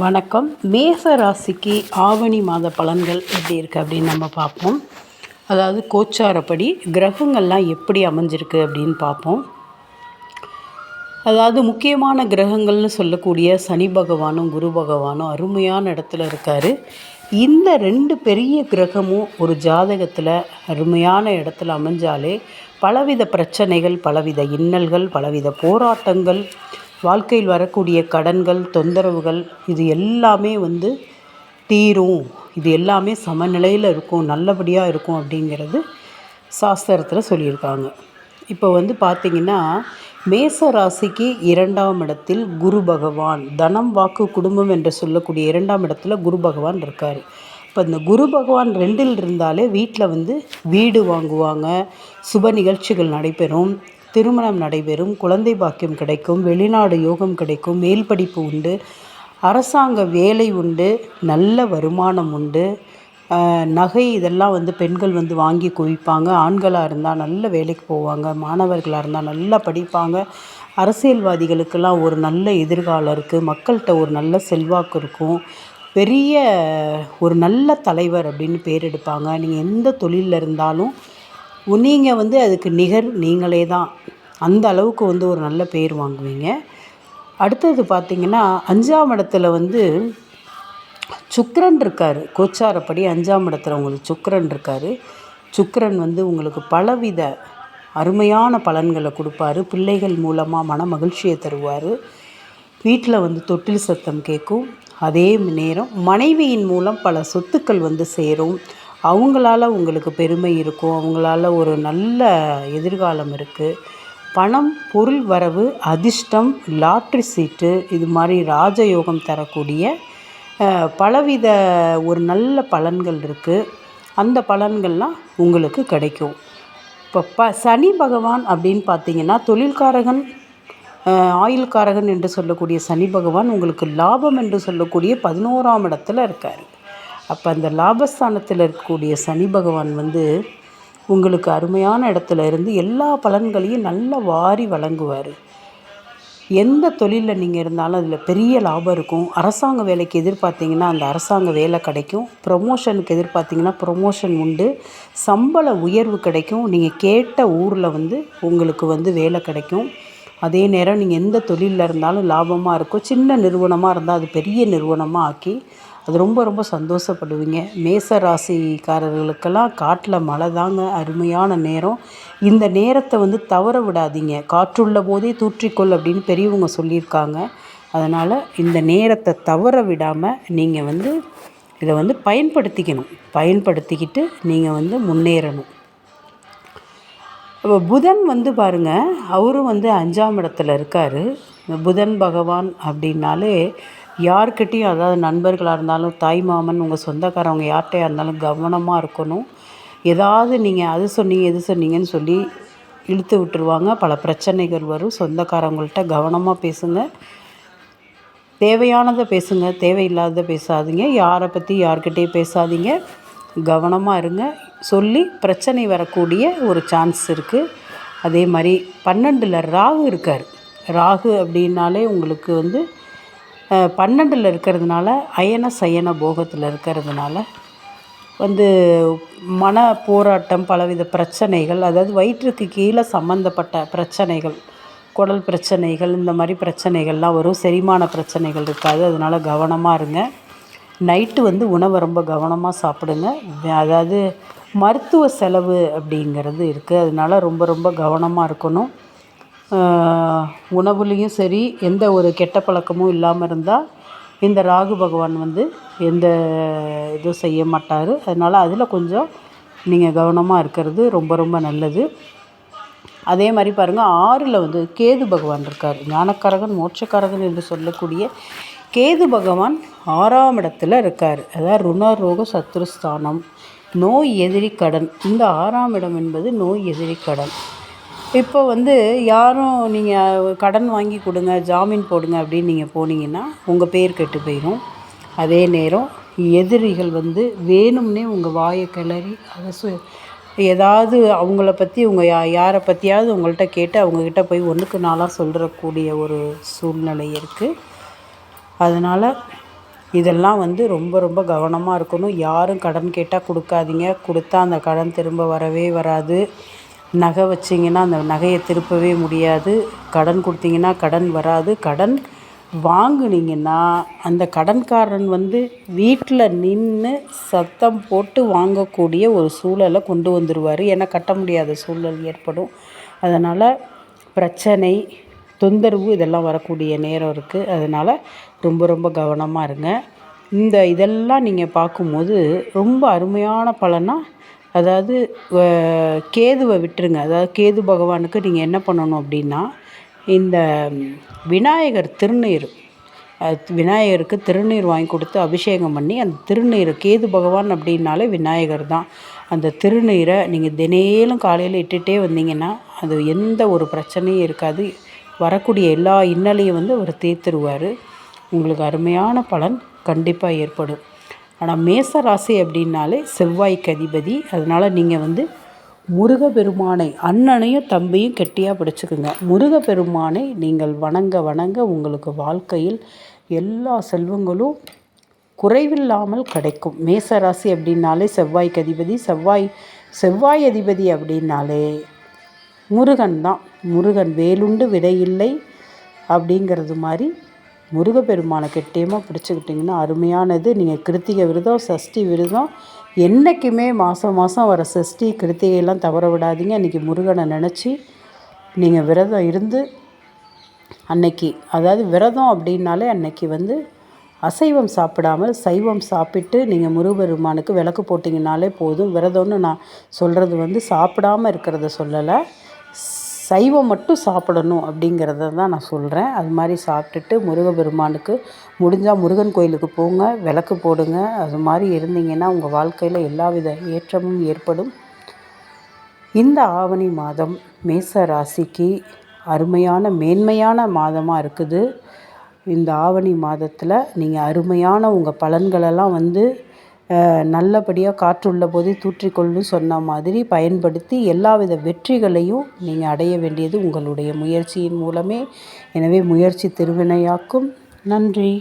வணக்கம். மேச ராசிக்கு ஆவணி மாத பலன்கள் எப்படி இருக்குது அப்படின்னு நம்ம பார்ப்போம். அதாவது கோச்சாரப்படி கிரகங்கள்லாம் எப்படி அமைஞ்சிருக்கு அப்படின்னு பார்ப்போம். அதாவது முக்கியமான கிரகங்கள்னு சொல்லக்கூடிய சனி பகவானும் குரு பகவானும் அருமையான இடத்துல இருக்கார். இந்த ரெண்டு பெரிய கிரகமும் ஒரு ஜாதகத்தில் அருமையான இடத்துல அமைஞ்சாலே பலவித பிரச்சனைகள் பலவித இன்னல்கள் பலவித போராட்டங்கள் வாழ்க்கையில் வரக்கூடிய கடன்கள் தொந்தரவுகள் இது எல்லாமே வந்து தீரும். இது எல்லாமே சமநிலையில் இருக்கும் நல்லபடியாக இருக்கும் அப்படிங்கிறது சாஸ்திரத்தில் சொல்லியிருக்காங்க. இப்போ வந்து பார்த்திங்கன்னா மேச ராசிக்கு இரண்டாம் இடத்தில் குரு பகவான். தனம் வாக்கு குடும்பம் என்று சொல்லக்கூடிய இரண்டாம் இடத்துல குரு பகவான் இருக்கார். இப்போ இந்த குரு பகவான் ரெண்டில் இருந்தாலே வீட்டில் வந்து வீடு வாங்குவாங்க சுப நிகழ்ச்சிகள் நடைபெறும். திருமணம் நடைபெறும் குழந்தை பாக்கியம் கிடைக்கும் வெளிநாடு யோகம் கிடைக்கும் மேல் படிப்பு உண்டு அரசாங்க வேலை உண்டு நல்ல வருமானம் உண்டு. நகை இதெல்லாம் வந்து பெண்கள் வந்து வாங்கி குவிப்பாங்க. ஆண்களாக இருந்தால் நல்ல வேலைக்கு போவாங்க மாணவர்களாக இருந்தால் நல்லா படிப்பாங்க. அரசியல்வாதிகளுக்கெல்லாம் ஒரு நல்ல எதிர்காலம் இருக்குது மக்கள்கிட்ட ஒரு நல்ல செல்வாக்கு இருக்கும். பெரிய ஒரு நல்ல தலைவர் அப்படின்னு பேர் எடுப்பாங்க. நீங்கள் எந்த தொழிலில் இருந்தாலும் நீங்கள் வந்து அதுக்கு நிகர் நீங்களே தான். அந்த அளவுக்கு வந்து ஒரு நல்ல பேர் வாங்குவீங்க. அடுத்தது பார்த்திங்கன்னா அஞ்சாம் இடத்துல வந்து சுக்கரன் இருக்கார். கோச்சாரப்படி அஞ்சாம் இடத்துல உங்களுக்கு சுக்கரன் இருக்கார். சுக்கரன் வந்து உங்களுக்கு பலவித அருமையான பலன்களை கொடுப்பாரு. பிள்ளைகள் மூலமாக மன மகிழ்ச்சியை தருவார். வீட்டில் வந்து தொட்டில் சத்தம் கேட்கும் அதே நேரம் மனைவியின் மூலம் பல சொத்துக்கள் வந்து சேரும். அவங்களால உங்களுக்கு பெருமை இருக்கும். அவங்களால ஒரு நல்ல எதிர்காலம் இருக்குது பணம் பொருள் வரவு அதிர்ஷ்டம் லாட்ரி சீட்டு இது மாதிரி ராஜயோகம் தரக்கூடிய பலவித ஒரு நல்ல பலன்கள் இருக்குது அந்த பலன்கள்லாம் உங்களுக்கு கிடைக்கும். இப்போ ப சனி பகவான் அப்படின்னு பார்த்தீங்கன்னா தொழில்காரகன் ஆயுள்காரகன் என்று சொல்லக்கூடிய சனி பகவான் உங்களுக்கு லாபம் என்று சொல்லக்கூடிய பதினோராம் இடத்துல இருக்கார். அப்போ அந்த லாபஸ்தானத்தில் இருக்கக்கூடிய சனி பகவான் வந்து உங்களுக்கு அருமையான இடத்துல இருந்து எல்லா பலன்களையும் நல்லா வாரி வழங்குவார். எந்த தொழிலில் நீங்கள் இருந்தாலும் அதில் பெரிய லாபம் இருக்கும். அரசாங்க வேலைக்கு எதிர்பார்த்தீங்கன்னா அந்த அரசாங்க வேலை கிடைக்கும். ப்ரொமோஷனுக்கு எதிர்பார்த்தீங்கன்னா ப்ரொமோஷன் உண்டு. சம்பள உயர்வு கிடைக்கும். நீங்கள் கேட்ட ஊரில் வந்து உங்களுக்கு வந்து வேலை கிடைக்கும். அதே நேரம் நீங்கள் எந்த தொழிலில் இருந்தாலும் லாபமாக இருக்கும். சின்ன நிறுவனமாக இருந்தால் அது பெரிய நிறுவனமாக ஆக்கி அது ரொம்ப ரொம்ப சந்தோஷப்படுவீங்க. மேச ராசிக்காரர்களுக்கெல்லாம் காட்டில் மழை தாங்க அருமையான நேரம். இந்த நேரத்தை வந்து தவற விடாதீங்க. காற்றுள்ள போதே தூற்றிக்கொள் அப்படின்னு பெரியவங்க சொல்லியிருக்காங்க. அதனால் இந்த நேரத்தை தவற விடாமல் நீங்கள் வந்து இதை வந்து பயன்படுத்திக்கணும். பயன்படுத்திக்கிட்டு நீங்கள் வந்து முன்னேறணும். இப்போ புதன் வந்து பாருங்கள் அவரும் வந்து அஞ்சாம் இடத்துல இருக்கார். புதன் பகவான் அப்படின்னாலே யாருக்கிட்டேயும் அதாவது நண்பர்களாக இருந்தாலும் தாய் மாமன் உங்கள் சொந்தக்காரவங்க யார்கிட்டையாக இருந்தாலும் கவனமாக இருக்கணும். ஏதாவது நீங்கள் அது சொன்னீங்க எது சொன்னீங்கன்னு சொல்லி இழுத்து விட்டுருவாங்க. பல பிரச்சனைகள் வரும். சொந்தக்காரவங்கள்ட்ட கவனமாக பேசுங்க. தேவையானதை பேசுங்க. தேவையில்லாததை பேசாதீங்க. யாரை பற்றி யார்கிட்டையும் பேசாதீங்க. கவனமாக இருங்க. சொல்லி பிரச்சனை வரக்கூடிய ஒரு சான்ஸ் இருக்குது அதே மாதிரி பன்னெண்டில் ராகு இருக்கார். ராகு அப்படின்னாலே உங்களுக்கு வந்து பன்னெண்டில் இருக்கிறதுனால அயன சயன போகத்தில் இருக்கிறதுனால வந்து மன போராட்டம் பலவித பிரச்சனைகள் அதாவது வயிற்றுக்கு கீழே சம்மந்தப்பட்ட பிரச்சனைகள் குடல் பிரச்சனைகள் இந்த மாதிரி பிரச்சனைகள்லாம் வரும். செரிமான பிரச்சனைகள் இருக்காது. அதனால் கவனமாக இருங்க. நைட்டு வந்து உணவை ரொம்ப கவனமாக சாப்பிடுங்க. அதாவது மருத்துவ செலவு அப்படிங்கிறது இருக்குது அதனால ரொம்ப ரொம்ப கவனமாக இருக்கணும். உணவுலேயும் சரி எந்த ஒரு கெட்ட பழக்கமும் இல்லாமல் இருந்தால் இந்த ராகு பகவான் வந்து எந்த இதுவும் செய்ய மாட்டார். அதனால் அதில் கொஞ்சம் நீங்கள் கவனமாக இருக்கிறது ரொம்ப ரொம்ப நல்லது. அதே மாதிரி பாருங்கள் ஆறில் வந்து கேது பகவான் இருக்கார். ஞானக்காரகன் மோட்சக்காரகன் என்று சொல்லக்கூடிய கேது பகவான் ஆறாம் இடத்துல இருக்கார். அதாவது ருணரோக சத்ருஸ்தானம் நோய் எதிரி கடன். இந்த ஆறாம் இடம் என்பது நோய் எதிரி கடன். இப்போ வந்து யாரும் நீங்கள் கடன் வாங்கி கொடுங்க ஜாமீன் போடுங்க அப்படின்னு நீங்கள் போனீங்கன்னா உங்கள் பேர் கெட்டு போயிடும் அதே நேரம் எதிரிகள் வந்து வேணும்னே உங்கள் வாயை கிளறி அதை சு ஏதாவது அவங்கள பற்றி உங்கள் யா யாரை பற்றியாவது உங்கள்கிட்ட கேட்டு அவங்கக்கிட்ட போய் ஒன்றுக்கு நாளாக சொல்கிறக்கூடிய ஒரு சூழ்நிலை இருக்குது அதனால் இதெல்லாம் வந்து ரொம்ப ரொம்ப கவனமாக இருக்கணும். யாரும் கடன் கேட்டால் கொடுக்காதீங்க. கொடுத்தா அந்த கடன் திரும்ப வரவே வராது. நகை வச்சிங்கன்னா அந்த நகையை திருப்பவே முடியாது. கடன் கொடுத்தீங்கன்னா கடன் வராது. கடன் வாங்குனீங்கன்னா அந்த கடன்காரன் வந்து வீட்டில் நின்று சத்தம் போட்டு வாங்கக்கூடிய ஒரு சூழலை கொண்டு வந்துடுவார் ஏன்னா கட்ட முடியாத சூழல் ஏற்படும். அதனால் பிரச்சனை தொந்தரவு இதெல்லாம் வரக்கூடிய நேரம் இருக்குது அதனால் ரொம்ப ரொம்ப கவனமாக இருங்க. இந்த இதெல்லாம் நீங்கள் பார்க்கும்போது ரொம்ப அருமையான பலனாக அதாவது கேதுவை விட்டுருங்க. அதாவது கேது பகவானுக்கு நீங்கள் என்ன பண்ணணும் அப்படின்னா இந்த விநாயகர் திருநீர் விநாயகருக்கு திருநீர் வாங்கி கொடுத்து அபிஷேகம் பண்ணி அந்த திருநீர் கேது பகவான் அப்படின்னாலே விநாயகர் தான். அந்த திருநீரை நீங்கள் தினேலும் காலையில் இட்டுகிட்டே வந்தீங்கன்னா அது எந்த ஒரு பிரச்சனையும் இருக்காது. வரக்கூடிய எல்லா இன்னலையும் வந்து அவர் தீர்த்துருவார். உங்களுக்கு அருமையான பலன் கண்டிப்பாக ஏற்படும். ஆனால் மேச ராசி அப்படின்னாலே செவ்வாய்க்கு அதிபதி. அதனால் நீங்கள் வந்து முருகப்பெருமானை அண்ணனையும் தம்பியும் கெட்டியாக பிடிச்சிக்குங்க. முருகப்பெருமானை நீங்கள் வணங்க வணங்க உங்களுக்கு வாழ்க்கையில் எல்லா செல்வங்களும் குறைவில்லாமல் கிடைக்கும். மேசராசி அப்படின்னாலே செவ்வாய்க்கு அதிபதி. செவ்வாய் செவ்வாய் அதிபதி அப்படின்னாலே முருகன் தான். முருகன் வேலுண்டு விடையில்லை அப்படிங்கிறது மாதிரி முருகப்பெருமானை கெட்டியமாக பிடிச்சிக்கிட்டிங்கன்னா அருமையானது. நீங்கள் கிருத்திகை விரதம் சஷ்டி விரதம் என்றைக்குமே மாதம் மாதம் வர சஷ்டி கிருத்திகையெல்லாம் தவற விடாதீங்க. அன்றைக்கி முருகனை நினச்சி நீங்கள் விரதம் இருந்து அன்னைக்கு அதாவது விரதம் அப்படின்னாலே அன்னைக்கு வந்து அசைவம் சாப்பிடாமல் சைவம் சாப்பிட்டு நீங்கள் முருகப்பெருமானுக்கு விளக்கு போட்டிங்கனாலே போதும். விரதம்னு நான் சொல்கிறது வந்து சாப்பிடாமல் இருக்கிறத சொல்லலை. சைவம் மட்டும் சாப்பிடணும் அப்படிங்கிறத தான் நான் சொல்கிறேன் அது மாதிரி சாப்பிட்டுட்டு முருகப்பெருமானுக்கு முடிஞ்சால் முருகன் கோயிலுக்கு போங்க விளக்கு போடுங்க. அது மாதிரி இருந்தீங்கன்னா உங்கள் வாழ்க்கையில் எல்லா வித ஏற்றமும் ஏற்படும். இந்த ஆவணி மாதம் மேச ராசிக்கு அருமையான மேன்மையான மாதமாக இருக்குது. இந்த ஆவணி மாதத்தில் நீங்கள் அருமையான உங்கள் பலன்களெல்லாம் வந்து நல்லபடியாக காற்றுள்ள போதே தூற்றிக்கொள்ளும் சொன்ன மாதிரி பயன்படுத்தி எல்லாவித வெற்றிகளையும் நீங்கள் அடைய வேண்டியது உங்களுடைய முயற்சியின் மூலமே. எனவே முயற்சி திருவினையாக்கும். நன்றி.